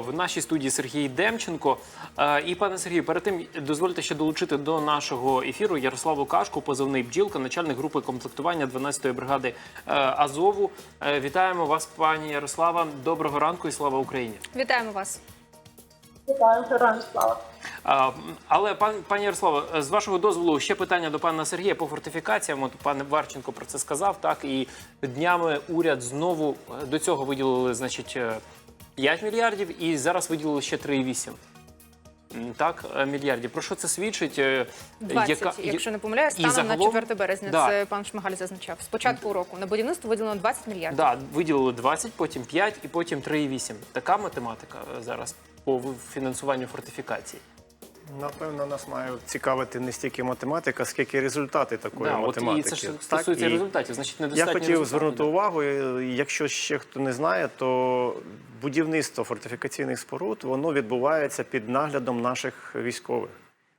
в нашій студії Сергій Демченко. Е, І пане Сергію, перед тим дозвольте ще долучити до нашого ефіру Ярославу Кашку, позивний бджілка, начальник групи комплектування 12-ї бригади е, Азову. Е, Вітаємо вас, пані Ярослава. Доброго ранку і слава Україні. Вітаємо вас. Вітаю, героям слава. Але пан пані Ярослава, з вашого дозволу ще питання до пана Сергія по фортифікаціям. От пан Варченко про це сказав. Так і днями уряд знову до цього виділили, значить, 5 мільярдів, і зараз виділили ще 3,8. М, Так, е, мільярдів. Про що це свідчить? 20, яка... якщо не помиляюсь, станом загалом... на загалом- 4 березня. Да. Це пан Шмигаль зазначав. З початку року на будівництво виділено 20 мільярдів. Да, виділили 20, потім 5 і потім 3,8. Така математика е, зараз по фінансуванню фортифікації. Напевно, нас має цікавити не стільки математика, скільки результати такої Да, от математики. і це ж Так, стосується і результатів. Значить, Я недостатньо хотів результатів, звернути да. увагу, якщо ще хто не знає, то будівництво фортифікаційних споруд воно відбувається під наглядом наших військових,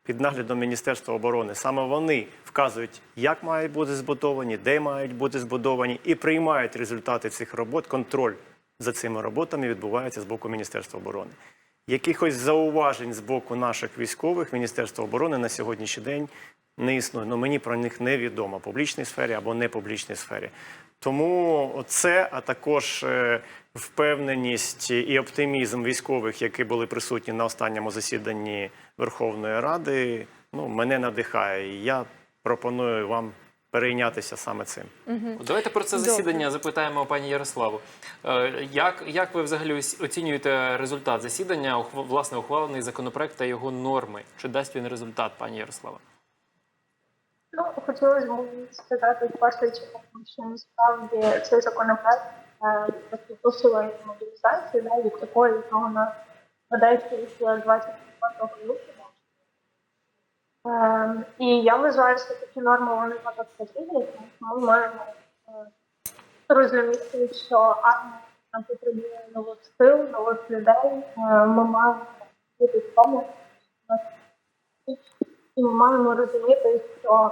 під наглядом Міністерства оборони. Саме вони вказують, як мають бути збудовані, де мають бути збудовані, і приймають результати цих робот. Контроль за цими роботами відбувається з боку Міністерства оборони. Якихось зауважень з боку наших військових Міністерства оборони на сьогоднішній день не існує. Ну мені про них невідомо в публічній сфері або не публічній сфері. Тому це, а також е, впевненість і оптимізм військових, які були присутні на останньому засіданні Верховної Ради, ну мене надихає. Я пропоную вам перейнятися саме цим. Давайте про це Добре. засідання запитаємо пані Ярославу. Е, Як, як ви взагалі оцінюєте результат засідання, власне ухвалений законопроект та його норми? Чи дасть він результат, пані Ярослава? Ну, хотілося б сказати в першу чергу, що насправді цей законопроект е, просто мобілізацію, да, від такої, якого на ведеться після 24 лютого. Е, і я вважаю, що такі норми вони тому ми маємо е, розуміти, що армія нам потребує нових сил, нових людей. Е, ми маємо бути в тому, і ми маємо розуміти, що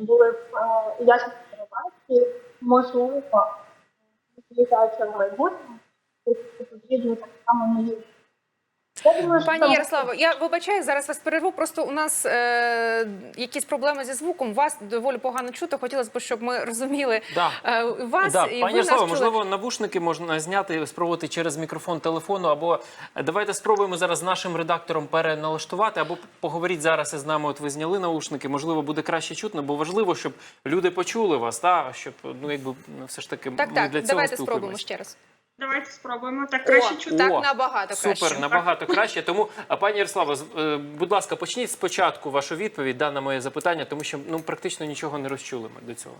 були б е, ясні інформації, можливо, в майбутньому, потрібно так само нові. Я думаю, Пані там- Ярославо, я вибачаю, зараз вас перерву. Просто у нас е, якісь проблеми зі звуком. Вас доволі погано чути. Хотілося б, щоб ми розуміли Да. е, вас Да, і пані чули. можливо, навушники можна зняти, спробувати через мікрофон телефону, або е, давайте спробуємо зараз з нашим редактором переналаштувати, або поговоріть зараз із нами. От ви зняли наушники, можливо, буде краще чутно, бо важливо, щоб люди почули вас, та щоб ну якби ну, все ж таки Так, ми так, для цього давайте спробуємо ще раз. Давайте спробуємо. Так краще чути. так О, набагато Супер, краще. набагато краще. Тому, а, пані Ярослава, з- е, будь ласка, почніть спочатку вашу відповідь да, на моє запитання, тому що ну практично нічого не розчули ми до цього.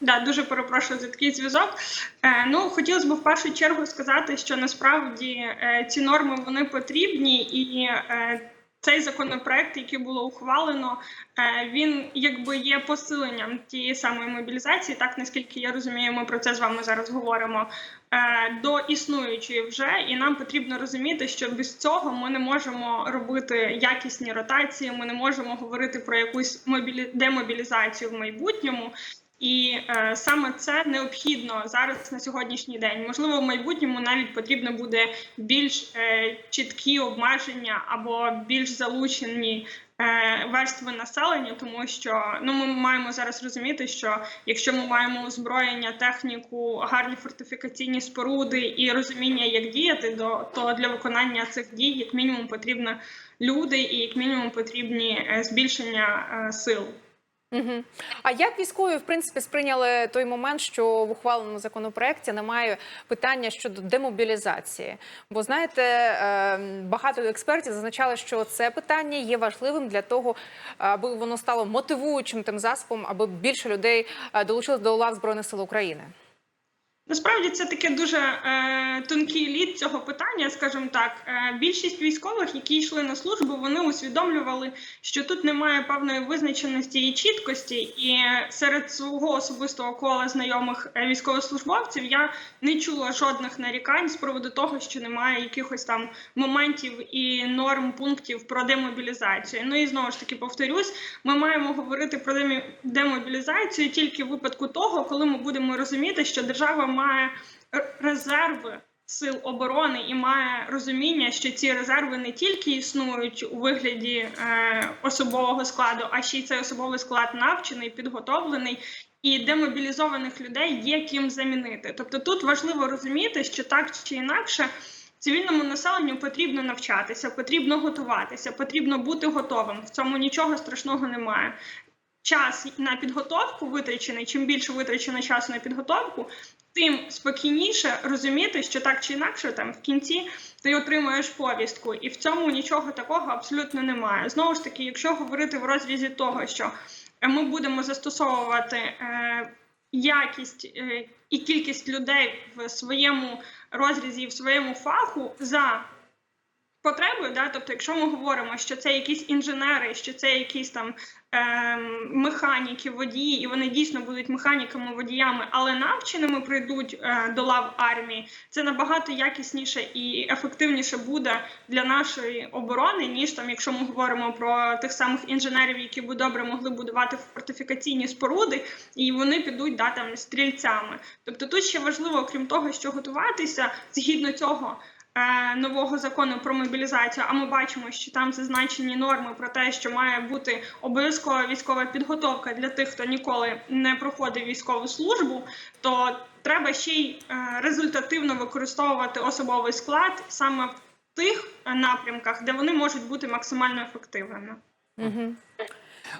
Да, дуже перепрошую за такий зв'язок. Е, ну, хотілося б в першу чергу сказати, що насправді е, ці норми вони потрібні, і е, цей законопроект, який було ухвалено, е, він якби є посиленням тієї самої мобілізації, так наскільки я розумію, ми про це з вами зараз говоримо. е, До існуючої вже, і нам потрібно розуміти, що без цього ми не можемо робити якісні ротації, ми не можемо говорити про якусь мобілі... демобілізацію в майбутньому. І е, саме це необхідно зараз на сьогоднішній день. Можливо, в майбутньому навіть потрібно буде більш е, чіткі обмеження або більш залучені е, верстви населення, тому що ну ми маємо зараз розуміти, що якщо ми маємо озброєння, техніку, гарні фортифікаційні споруди і розуміння, як діяти, до то для виконання цих дій як мінімум потрібно люди, і як мінімум потрібні е, збільшення е, сил. Угу. А як військові в принципі сприйняли той момент, що в ухваленому законопроекті немає питання щодо демобілізації? Бо знаєте, е, багато експертів зазначали, що це питання є важливим для того, аби воно стало мотивуючим тим засобом, аби більше людей е, долучилось до лав збройних сил України. Насправді це таке дуже е, тонкий лід цього питання, скажімо так. Е, більшість військових, які йшли на службу, вони усвідомлювали, що тут немає певної визначеності і чіткості. І серед свого особистого кола знайомих е, військовослужбовців я не чула жодних нарікань з приводу того, що немає якихось там моментів і норм пунктів про демобілізацію. Ну і знову ж таки повторюсь, ми маємо говорити про демобілізацію тільки в випадку того, коли ми будемо розуміти, що держава має резерви сил оборони і має розуміння, що ці резерви не тільки існують у вигляді е, особового складу, а ще й цей особовий склад навчений, підготовлений. І демобілізованих людей є ким замінити. Тобто тут важливо розуміти, що так чи інакше цивільному населенню потрібно навчатися, потрібно готуватися, потрібно бути готовим. В цьому нічого страшного немає. Час на підготовку витрачений, чим більше витрачено часу на підготовку, тим спокійніше розуміти, що так чи інакше, там в кінці ти отримуєш повістку, і в цьому нічого такого абсолютно немає. Знову ж таки, якщо говорити в розрізі того, що е, ми будемо застосовувати е, якість е, і кількість людей в своєму розрізі, в своєму фаху за потребою, да, тобто, якщо ми говоримо, що це якісь інженери, що це якісь там механіки, водії, і вони дійсно будуть механіками, водіями, але навченими прийдуть е, до лав армії, це набагато якісніше і ефективніше буде для нашої оборони, ніж там, якщо ми говоримо про тих самих інженерів, які б добре могли будувати фортифікаційні споруди, і вони підуть да, там стрільцями. Тобто тут ще важливо, окрім того, що готуватися згідно цього нового закону про мобілізацію, а ми бачимо, що там зазначені норми про те, що має бути обов'язкова військова підготовка для тих, хто ніколи не проходив військову службу, то треба ще й е, результативно використовувати особовий склад саме в тих е, напрямках, де вони можуть бути максимально ефективними.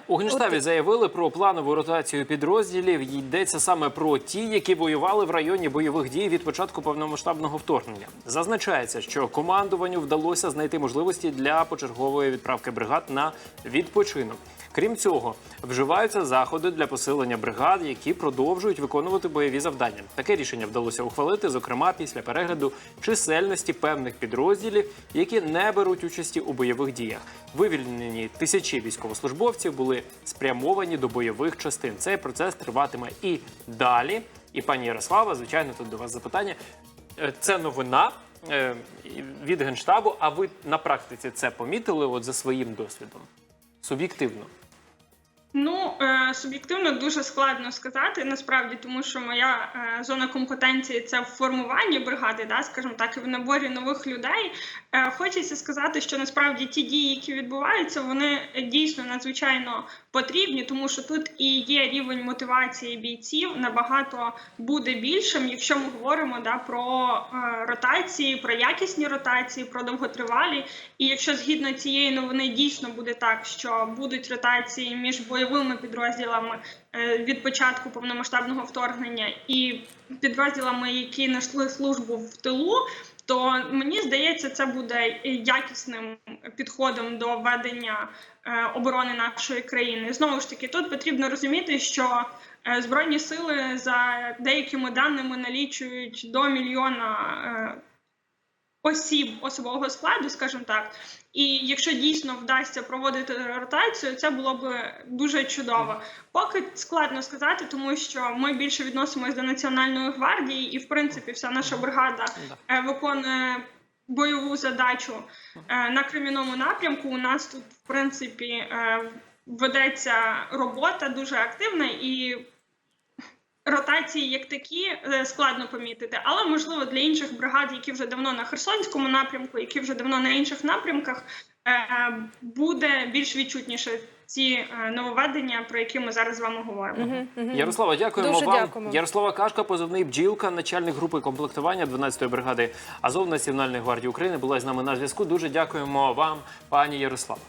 У Генштабі заявили про планову ротацію підрозділів. Йдеться саме про ті, які воювали в районі бойових дій від початку повномасштабного вторгнення. Зазначається, що командуванню вдалося знайти можливості для почергової відправки бригад на відпочинок. Крім цього, вживаються заходи для посилення бригад, які продовжують виконувати бойові завдання. Таке рішення вдалося ухвалити, зокрема після перегляду чисельності певних підрозділів, які не беруть участі у бойових діях. Вивільнені тисячі військовослужбовців були спрямовані до бойових частин. Цей процес триватиме і далі. І пані Ярослава, звичайно, тут до вас запитання. Е, Це новина е, від генштабу. А ви на практиці це помітили? От за своїм досвідом? Суб'єктивно. Ну, е, суб'єктивно дуже складно сказати насправді, тому що моя е, зона компетенції це в формуванні бригади, да, скажімо так, і в наборі нових людей. Е, хочеться сказати, що насправді ті дії, які відбуваються, вони дійсно надзвичайно потрібні, тому що тут і є рівень мотивації бійців набагато буде більшим, якщо ми говоримо да, про ротації, про якісні ротації, про довготривалі. І якщо згідно цієї новини дійсно буде так, що будуть ротації між бойовими підрозділами е, від початку повномасштабного вторгнення і підрозділами, які знайшли службу в тилу. То мені здається, це буде якісним підходом до ведення е, оборони нашої країни. Знову ж таки, тут потрібно розуміти, що е, збройні сили за деякими даними налічують до мільйона осіб особового складу, скажімо так. І якщо дійсно вдасться проводити ротацію, це було б дуже чудово. Поки складно сказати, тому що ми більше відносимось до національної гвардії, і в принципі вся наша бригада е, виконує бойову задачу е, на кремінному напрямку. У нас тут, в принципі, е, ведеться робота дуже активна і. Ротації як такі е, складно помітити, але можливо для інших бригад, які вже давно на Херсонському напрямку, які вже давно на інших напрямках, е, буде більш відчутніше ці е, нововведення, про які ми зараз з вами говоримо. Ярослава, дякуємо Дуже вам. дякуємо. Ярослава Кашка, позивний бджілка, начальник групи комплектування 12-ї бригади Азов Національної гвардії України, була з нами на зв'язку. Дуже дякуємо вам, пані Ярослава.